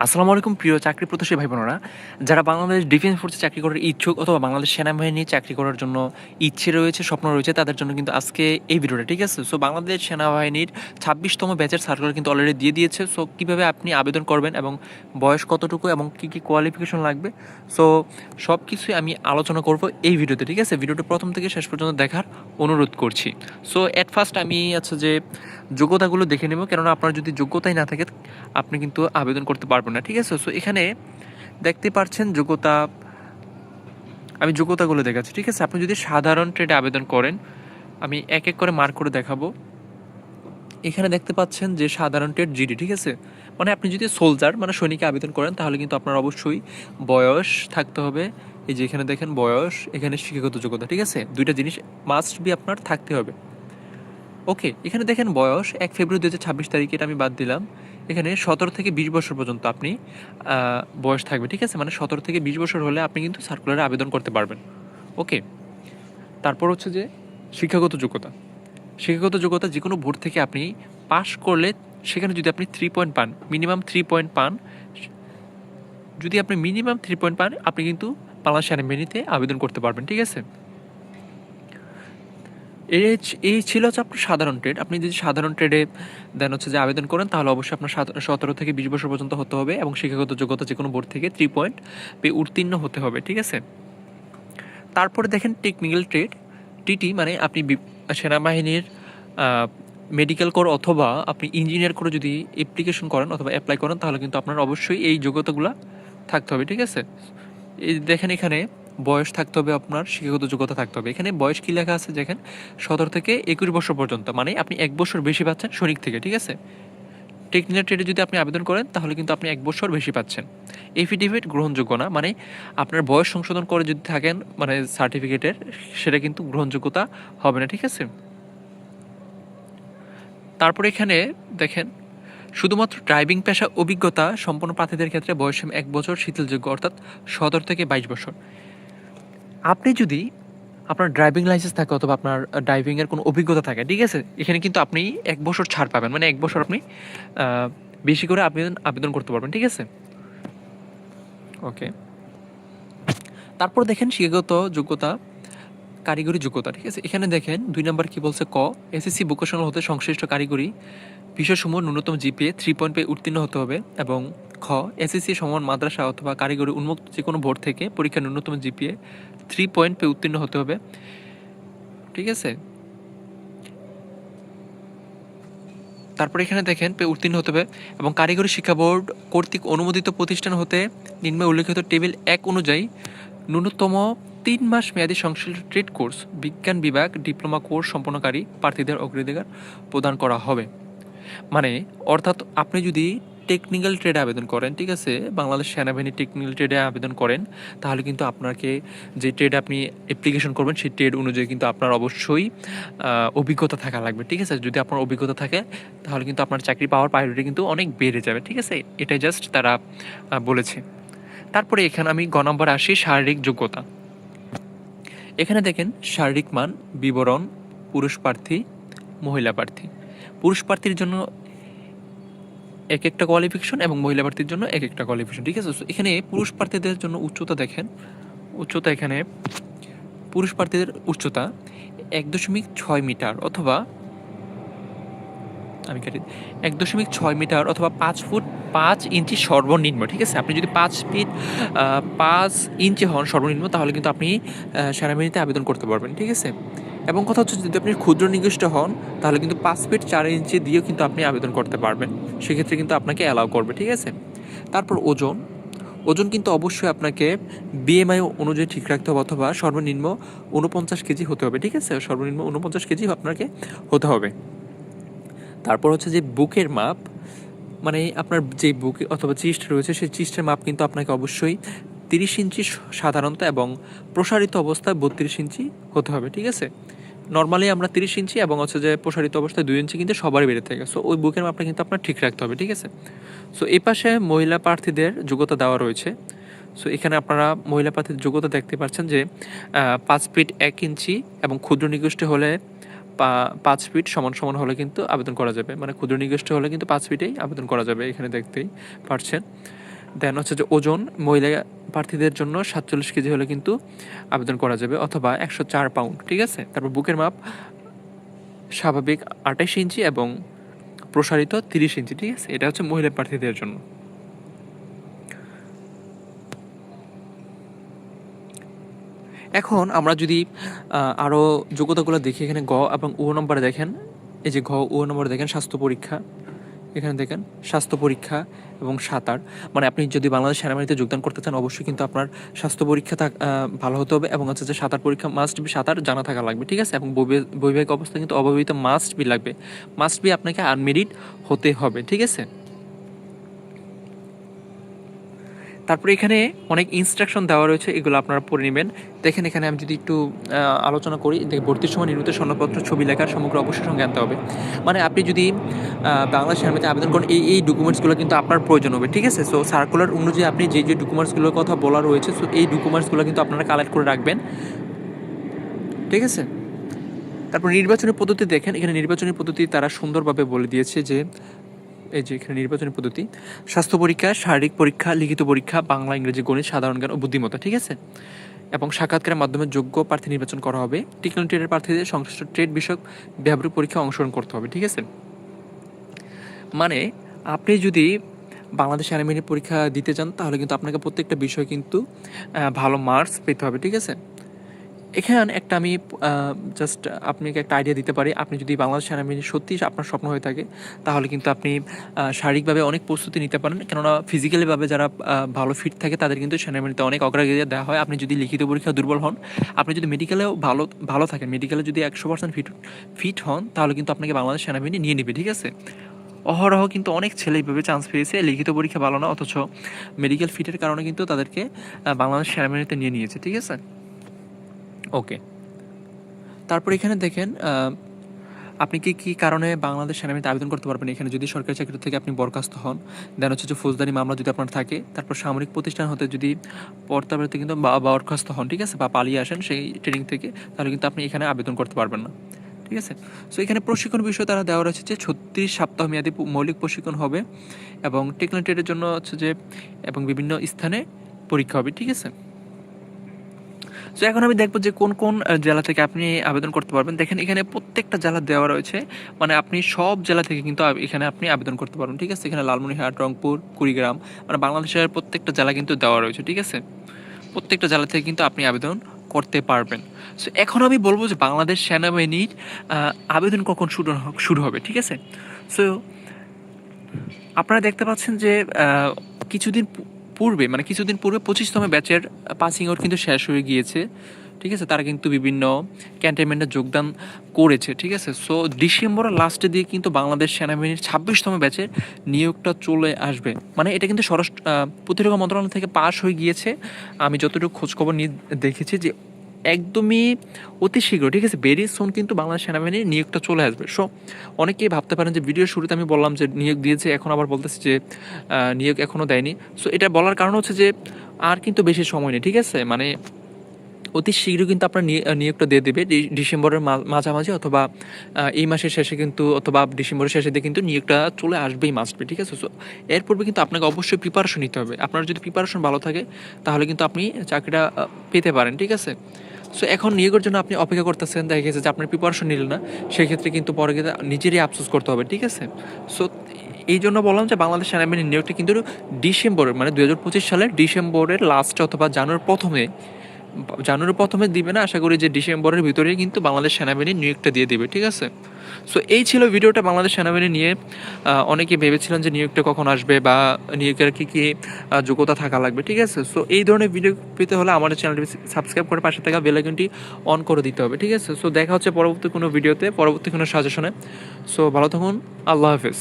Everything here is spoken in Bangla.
আসসালামু আলাইকুম, প্রিয় চাকরি প্রত্যাশী ভাই বোনেরা যারা বাংলাদেশ ডিফেন্স ফোর্সে চাকরি করার ইচ্ছুক অথবা বাংলাদেশ সেনাবাহিনী চাকরি করার জন্য ইচ্ছে রয়েছে, স্বপ্ন রয়েছে, তাদের জন্য কিন্তু আজকে এই ভিডিওটা, ঠিক আছে? সো বাংলাদেশ সেনাবাহিনীর ছাব্বিশতম ব্যাচের সার্কুলার কিন্তু অলরেডি দিয়ে দিয়েছে। সো কীভাবে আপনি আবেদন করবেন এবং বয়স কতটুকু এবং কী কী কোয়ালিফিকেশন লাগবে? সো সব কিছুই আমি আলোচনা করব এই ভিডিওতে, ঠিক আছে? ভিডিওটি প্রথম থেকে শেষ পর্যন্ত দেখার অনুরোধ করছি। সো অ্যাট ফার্স্ট আমি আচ্ছা যে যোগ্যতাগুলো দেখে নেব। কেননা আপনার যদি যোগ্যতাই না থাকে, আপনি কিন্তু আবেদন করতে পারবেন না, ঠিক আছে? সো এখানে দেখতে পাচ্ছেন যোগ্যতা, আমি যোগ্যতাগুলো দেখাচ্ছি, ঠিক আছে? আপনি যদি সাধারণ ট্রেডে আবেদন করেন, আমি এক এক করে মার্ক করে দেখাবো। এখানে দেখতে পাচ্ছেন যে সাধারণ ট্রেড জিডি ঠিক আছে? মানে আপনি যদি সোলজার মানে সৈনিকে আবেদন করেন, তাহলে কিন্তু আপনার অবশ্যই বয়স থাকতে হবে। এই যে এখানে দেখেন বয়স, এখানে শিক্ষাগত যোগ্যতা, ঠিক আছে? দুইটা জিনিস মাস্ট বি আপনার থাকতে হবে। ওকে, এখানে দেখেন বয়স, এক ফেব্রুয়ারি দু হাজার ছাব্বিশ তারিখে এটা আমি বাদ দিলাম। এখানে সতেরো থেকে বিশ বছর পর্যন্ত আপনি বয়স থাকবে, ঠিক আছে? মানে সতেরো থেকে বিশ বছর হলে আপনি কিন্তু সার্কুলারে আবেদন করতে পারবেন। ওকে, তারপর হচ্ছে যে শিক্ষাগত যোগ্যতা। শিক্ষাগত যোগ্যতা যে কোনো বোর্ড থেকে আপনি পাশ করলে সেখানে যদি আপনি থ্রি পয়েন্ট পান মিনিমাম থ্রি পয়েন্ট পান, যদি আপনি মিনিমাম থ্রি পয়েন্ট পান, আপনি কিন্তু বাংলাদেশ সেনাবাহিনীতে আবেদন করতে পারবেন, ঠিক আছে? এই এই ছিল হচ্ছে আপনার সাধারণ ট্রেড আপনি যদি সাধারণ ট্রেডে দেন হচ্ছে যে আবেদন করেন, তাহলে অবশ্যই আপনার সতেরো থেকে বিশ বছর পর্যন্ত হতে হবে এবং শিক্ষাগত যোগ্যতা যে কোনো বোর্ড থেকে থ্রি পয়েন্ট পেয়ে উত্তীর্ণ হতে হবে, ঠিক আছে? তারপরে দেখেন টেকনিক্যাল ট্রেড টিটি মানে আপনি সেনাবাহিনীর মেডিকেল কোর অথবা আপনি ইঞ্জিনিয়ার করে যদি অ্যাপ্লিকেশন করেন অথবা অ্যাপ্লাই করেন, তাহলে কিন্তু আপনার অবশ্যই এই যোগ্যতাগুলো থাকতে হবে, ঠিক আছে? এই দেখেন এখানে বয়স থাকতে হবে আপনার, শিক্ষাগত যোগ্যতা থাকতে হবে। এখানে বয়স কি লেখা আছে দেখেন? সতেরো থেকে একুশ বছর পর্যন্ত মানে আপনি এক বছর বেশি পাচ্ছেন সৈনিক থেকে, ঠিক আছে? টেকনিক্যাল ট্রেডে যদি আপনি আবেদন করেন, তাহলে কিন্তু আপনি এক বছর বেশি পাচ্ছেন। এফিডেভিট গ্রহণযোগ্য না মানে আপনার বয়স সংশোধন করে যদি থাকেন মানে সার্টিফিকেটের সেটা কিন্তু গ্রহণযোগ্যতা হবে না, ঠিক আছে? তারপরে এখানে দেখেন, শুধুমাত্র ড্রাইভিং পেশা অভিজ্ঞতা সম্পন্ন প্রার্থীদের ক্ষেত্রে বয়সসীমা এক বছর শিথিলযোগ্য অর্থাৎ সতেরো থেকে বাইশ বছর। আপনি যদি আপনার ড্রাইভিং লাইসেন্স থাকে অথবা আপনার ড্রাইভিংয়ের কোনো অভিজ্ঞতা থাকে, ঠিক আছে? এখানে কিন্তু আপনি এক বছর ছাড় পাবেন। মানে এক বছর আপনি বেশি করে আবেদন আবেদন করতে পারবেন, ঠিক আছে? ওকে তারপর দেখেন শিক্ষাগত যোগ্যতা, কারিগরি যোগ্যতা, ঠিক আছে? এখানে দেখেন দুই নম্বর কি বলছে ক এসএসসি ভোকেশনাল হতে সংশ্লিষ্ট কারিগরি বিষয়সমূহ ন্যূনতম জিপিএ থ্রি পয়েন্ট পেয়ে উত্তীর্ণ হতে হবে এবং খ এসএসসি সমান মাদ্রাসা অথবা কারিগরি উন্মুক্ত যে কোনো বোর্ড থেকে পরীক্ষার ন্যূনতম জিপিএ থ্রি পয়েন্ট পেয়ে উত্তীর্ণ হতে হবে ঠিক আছে তারপর এখানে দেখেন পে উত্তীর্ণ হতে হবে এবং কারিগরি শিক্ষা বোর্ড কর্তৃক অনুমোদিত প্রতিষ্ঠান হতে নিম্নে উল্লেখিত টেবিল এক অনুযায়ী ন্যূনতম তিন মাস মেয়াদী সংশ্লিষ্ট ট্রেড কোর্স বিজ্ঞান বিভাগ ডিপ্লোমা কোর্স সম্পন্নকারী প্রার্থীদের অগ্রাধিকার প্রদান করা হবে। মানে অর্থাৎ আপনি যদি টেকনিক্যাল ট্রেডে আবেদন করেন, ঠিক আছে? বাংলাদেশ সেনাবাহিনী টেকনিক্যাল ট্রেডে আবেদন করেন। তাহলে কিন্তু আপনাকে যে ট্রেড আপনি অ্যাপ্লিকেশন করবেন, সেই ট্রেড অনুযায়ী কিন্তু আপনার অবশ্যই অভিজ্ঞতা থাকা লাগবে, ঠিক আছে? যদি আপনার অভিজ্ঞতা থাকে, তাহলে কিন্তু আপনার চাকরি পাওয়ার প্রায়োরিটি কিন্তু অনেক বেড়ে যাবে, ঠিক আছে? এটাই জাস্ট তারা বলেছে। তারপরে এখানে আমি গ নম্বরে আসি, শারীরিক যোগ্যতা। এখানে দেখেন, শারীরিক মান, বিবরণ, পুরুষ প্রার্থী, মহিলা প্রার্থী। পুরুষ প্রার্থীর জন্য এক একটা কোয়ালিফিকেশন এবং মহিলা প্রার্থীর জন্য এক একটা কোয়ালিফিকেশন ঠিক আছে? এখানে পুরুষ প্রার্থীদের জন্য উচ্চতা দেখেন। উচ্চতা এখানে, পুরুষ প্রার্থীদের উচ্চতা এক দশমিক ছয় মিটার অথবা, আমি কাটি এক দশমিক ছয় মিটার অথবা পাঁচ ফুট পাঁচ ইঞ্চি সর্বনিম্ন, ঠিক আছে? আপনি যদি পাঁচ ফিট পাঁচ ইঞ্চি হন সর্বনিম্ন, তাহলে কিন্তু আপনি সেনাবাহিনীতে আবেদন করতে পারবেন, ঠিক আছে? এবং কথা হচ্ছে, যদি আপনি ক্ষুদ্র নির্দিষ্ট হন, তাহলে কিন্তু পাঁচ ফিট চার ইঞ্চি দিয়েও কিন্তু আপনি আবেদন করতে পারবেন। সেক্ষেত্রে কিন্তু আপনাকে অ্যালাউ করবে, ঠিক আছে? তারপর ওজন। ওজন কিন্তু অবশ্যই আপনাকে বিএমআই অনুযায়ী ঠিক রাখতে হবে অথবা সর্বনিম্ন উনপঞ্চাশ কেজি হতে হবে, ঠিক আছে? সর্বনিম্ন উনপঞ্চাশ কেজি আপনাকে হতে হবে। তারপর হচ্ছে যে বুকের মাপ মানে আপনার যে বুকে অথবা চিস্ট রয়েছে, সেই চিস্টের মাপ কিন্তু আপনাকে অবশ্যই তিরিশ ইঞ্চি সাধারণত এবং প্রসারিত অবস্থায় বত্রিশ ইঞ্চি হতে হবে, ঠিক আছে? নর্মালি আমরা তিরিশ ইঞ্চি এবং হচ্ছে যে প্রসারিত অবস্থায় দুই ইঞ্চি কিন্তু সবারই বেড়ে থাকে। সো ওই বুকের মাপটা কিন্তু আপনার ঠিক রাখতে হবে, ঠিক আছে? সো এই পাশে মহিলা প্রার্থীদের যোগ্যতা দেওয়া রয়েছে। সো এখানে আপনারা মহিলা প্রার্থীর যোগ্যতা দেখতে পাচ্ছেন যে পাঁচ ফিট এক ইঞ্চি এবং ক্ষুদ্র নিগোষ্ঠী হলে পাঁচ ফিট সমান সমান হলে কিন্তু আবেদন করা যাবে। মানে ক্ষুদ্র নিগোষ্ঠী হলে কিন্তু পাঁচ ফিটেই আবেদন করা যাবে, এখানে দেখতেই পারছেন। দেন হচ্ছে যে ওজন মহিলা প্রার্থীদের জন্য সাতচল্লিশ কেজি হলে কিন্তু আবেদন করা যাবে অথবা একশো চার পাউন্ড, ঠিক আছে? তারপর বুকের মাপ স্বাভাবিক আঠাশ ইঞ্চি এবং প্রসারিত তিরিশ ইঞ্চি, ঠিক আছে? এটা হচ্ছে মহিলা প্রার্থীদের জন্য। এখন আমরা যদি আরও যোগ্যতাগুলো দেখি, এখানে গ এবং ও নম্বরে দেখেন। এই যে ঘ ও নম্বরে দেখেন, স্বাস্থ্য পরীক্ষা। এখানে দেখেন, স্বাস্থ্য পরীক্ষা এবং সাঁতার মানে আপনি যদি বাংলাদেশ সেনাবাহিনীতে যোগদান করতে চান, অবশ্যই কিন্তু আপনার স্বাস্থ্য পরীক্ষা থাক ভালো হতে হবে এবং হচ্ছে যে সাঁতার পরীক্ষা মাস্ট বি সাঁতার জানা থাকা লাগবে, ঠিক আছে? এবং বৈবে- বৈবাহিক অবস্থা কিন্তু অবহিত মাস্ট বি লাগবে। মাস্ট বি আপনাকে আনমেরিড হতে হবে, ঠিক আছে? তারপরে এখানে অনেক ইনস্ট্রাকশন দেওয়া রয়েছে, এগুলো আপনারা পড়ে নেবেন। দেখেন এখানে আমি যদি একটু আলোচনা করি দেখ ভর্তির সময় নির্মিত সনদপত্র ছবি লেখার সমগ্র অবশ্যই সঙ্গে আনতে হবে। মানে আপনি যদি বাংলা সেনাবাহিনীতে আবেদন করেন, এই এই ডকুমেন্টসগুলো কিন্তু আপনার প্রয়োজন হবে, ঠিক আছে? সো সার্কুলার অনুযায়ী আপনি যে যে ডকুমেন্টসগুলোর কথা বলা রয়েছে সো এই ডকুমেন্টসগুলো কিন্তু আপনারা কালেক্ট করে রাখবেন। ঠিক আছে? তারপর নির্বাচনী পদ্ধতি দেখেন, এখানে নির্বাচনী পদ্ধতি তারা সুন্দরভাবে বলে দিয়েছে যে এই যে এখানে নির্বাচনী পদ্ধতি, স্বাস্থ্য পরীক্ষা, শারীরিক পরীক্ষা, লিখিত পরীক্ষা, বাংলা, ইংরেজি, গণিত, সাধারণ জ্ঞান ও বুদ্ধিমত্তা, ঠিক আছে? এবং সাক্ষাৎকারের মাধ্যমে যোগ্য প্রার্থী নির্বাচন করা হবে। টেকনিক্যাল ট্রেডের প্রার্থীদের সংশ্লিষ্ট ট্রেড বিষয়ক ব্যবহারিক পরীক্ষা অংশগ্রহণ করতে হবে, ঠিক আছে? মানে আপনি যদি বাংলাদেশ সেনাবাহিনীর পরীক্ষা দিতে চান, তাহলে কিন্তু আপনাকে প্রত্যেকটা বিষয় কিন্তু ভালো মার্কস পেতে হবে, ঠিক আছে? এখানে একটা আমি জাস্ট আপনাকে একটা আইডিয়া দিতে পারি। আপনি যদি বাংলাদেশ সেনাবাহিনী সত্যি আপনার স্বপ্ন হয়ে থাকে, তাহলে কিন্তু আপনি শারীরিকভাবে অনেক প্রস্তুতি নিতে পারেন। কেননা ফিজিক্যালিভাবে যারা ভালো ফিট থাকে, তাদের কিন্তু সেনাবাহিনীতে অনেক অগ্রাধিকার দেওয়া হয়। আপনি যদি লিখিত পরীক্ষা দুর্বল হন, আপনি যদি মেডিকেলেও ভালো ভালো থাকেন মেডিকেলে যদি একশো পার্সেন্ট ফিট ফিট হন, তাহলে কিন্তু আপনাকে বাংলাদেশ সেনাবাহিনী নিয়ে নেবে, ঠিক আছে? অহরহ কিন্তু অনেক ছেলে এইভাবে চান্স পেয়েছে লিখিত পরীক্ষা ভালো না, অথচ মেডিকেল ফিটের কারণে কিন্তু তাদেরকে বাংলাদেশ সেনাবাহিনীতে নিয়ে নিয়েছে, ঠিক আছে? ওকে তারপর এখানে দেখেন আপনি কি কি কারণে বাংলাদেশ সেনাবাহিনীতে আবেদন করতে পারবেন? এখানে যদি সরকারি চাকরি থেকে আপনি বরখাস্ত হন দেন হচ্ছে যে ফৌজদারি মামলা যদি আপনার থাকে, তারপর সামরিক প্রতিষ্ঠান হতে যদি পর্তাবৃত্তি কিন্তু বরখাস্ত হন, ঠিক আছে? বা পালিয়ে আসেন সেই ট্রেনিং থেকে, তাহলে কিন্তু আপনি এখানে আবেদন করতে পারবেন না, ঠিক আছে? সো এখানে প্রশিক্ষণ বিষয় তারা দেওয়া রয়েছে যে ছত্রিশ সপ্তাহ মেয়াদী মৌলিক প্রশিক্ষণ হবে এবং টেকনিক্যাল ট্রেডের জন্য হচ্ছে যে, এবং বিভিন্ন স্থানে পরীক্ষা হবে, ঠিক আছে? সো এখন আমি দেখব যে কোন কোন জেলা থেকে আপনি আবেদন করতে পারবেন। দেখেন, এখানে প্রত্যেকটা জেলা দেওয়া রয়েছে। মানে আপনি সব জেলা থেকে কিন্তু এখানে আপনি আবেদন করতে পারবেন, ঠিক আছে? এখানে লালমনিরহাট, রংপুর, কুড়িগ্রাম মানে বাংলাদেশের প্রত্যেকটা জেলা কিন্তু দেওয়া রয়েছে, ঠিক আছে? প্রত্যেকটা জেলা থেকে কিন্তু আপনি আবেদন করতে পারবেন। সো এখন আমি বলব যে বাংলাদেশ সেনাবাহিনীর আবেদন কখন শুরু শুরু হবে, ঠিক আছে? সো আপনারা দেখতে পাচ্ছেন যে কিছুদিন পূর্বে মানে কিছুদিন পূর্বে পঁচিশতম ব্যাচের পাসিং আউট কিন্তু শেষ হয়ে গিয়েছে, ঠিক আছে? তারা কিন্তু বিভিন্ন ক্যান্টেনমেন্টে যোগদান করেছে, ঠিক আছে? সো ডিসেম্বরের লাস্টে দিয়ে কিন্তু বাংলাদেশ সেনাবাহিনীর ছাব্বিশতম ব্যাচের নিয়োগটা চলে আসবে। মানে এটা কিন্তু স্বরাষ্ট্র প্রতিরক্ষা মন্ত্রণালয় থেকে পাশ হয়ে গিয়েছে। আমি যতটুকু খোঁজখবর নিয়ে দেখেছি যে একদমই অতি শীঘ্র, ঠিক আছে? ভেরি সোন কিন্তু বাংলাদেশ সেনাবাহিনীর নিয়োগটা চলে আসবে। সো অনেকেই ভাবতে পারেন যে ভিডিওর শুরুতে আমি বললাম যে নিয়োগ দিয়েছে, এখন আবার বলতেছে যে নিয়োগ এখনও দেয়নি। সো এটা বলার কারণ হচ্ছে যে, আর কিন্তু বেশি সময় নেই, ঠিক আছে? মানে অতি শীঘ্র কিন্তু আপনার নিয়োগটা দিয়ে দেবে। ডিসেম্বরের মাঝামাঝি অথবা এই মাসের শেষে কিন্তু, অথবা ডিসেম্বরের শেষে দিয়ে কিন্তু নিয়োগটা চলে আসবেই মাসবে ঠিক আছে? সো এর পূর্বে কিন্তু আপনাকে অবশ্যই প্রিপারেশন নিতে হবে। আপনার যদি প্রিপারেশন ভালো থাকে, তাহলে কিন্তু আপনি চাকরিটা পেতে পারেন, ঠিক আছে? সো এখন নিয়োগের জন্য আপনি অপেক্ষা করতেছেন, দেখা গেছে যে আপনার প্রিপারেশন নিলেন না, সেক্ষেত্রে কিন্তু পরে গিয়ে নিজেরই আফসোস করতে হবে, ঠিক আছে? সো এই জন্য বললাম যে বাংলাদেশ সেনাবাহিনীর নিয়োগটা কিন্তু ডিসেম্বরের মানে দু হাজার পঁচিশ সালের ডিসেম্বরের লাস্টে অথবা জানুয়ারির প্রথমে জানুয়ারির প্রথমে দিবে না, আশা করি যে ডিসেম্বরের ভিতরেই কিন্তু বাংলাদেশ সেনাবাহিনী নিয়োগটা দিয়ে দিবে, ঠিক আছে? সো এই ছিল ভিডিওটা বাংলাদেশ সেনাবাহিনী নিয়ে। অনেকে ভেবেছিলেন যে নিয়োগটা কখন আসবে বা নিয়োগের কী কী যোগ্যতা থাকা লাগবে, ঠিক আছে? সো এই ধরনের ভিডিও পেতে হলে আমাদের চ্যানেলটি সাবস্ক্রাইব করে পাশে থাকা বেল আইকনটি অন করে দিতে হবে, ঠিক আছে? সো দেখা হচ্ছে পরবর্তী কোনো ভিডিওতে, পরবর্তী কোনো সাজেশনে। সো ভালো থাকুন, আল্লাহ হাফেজ।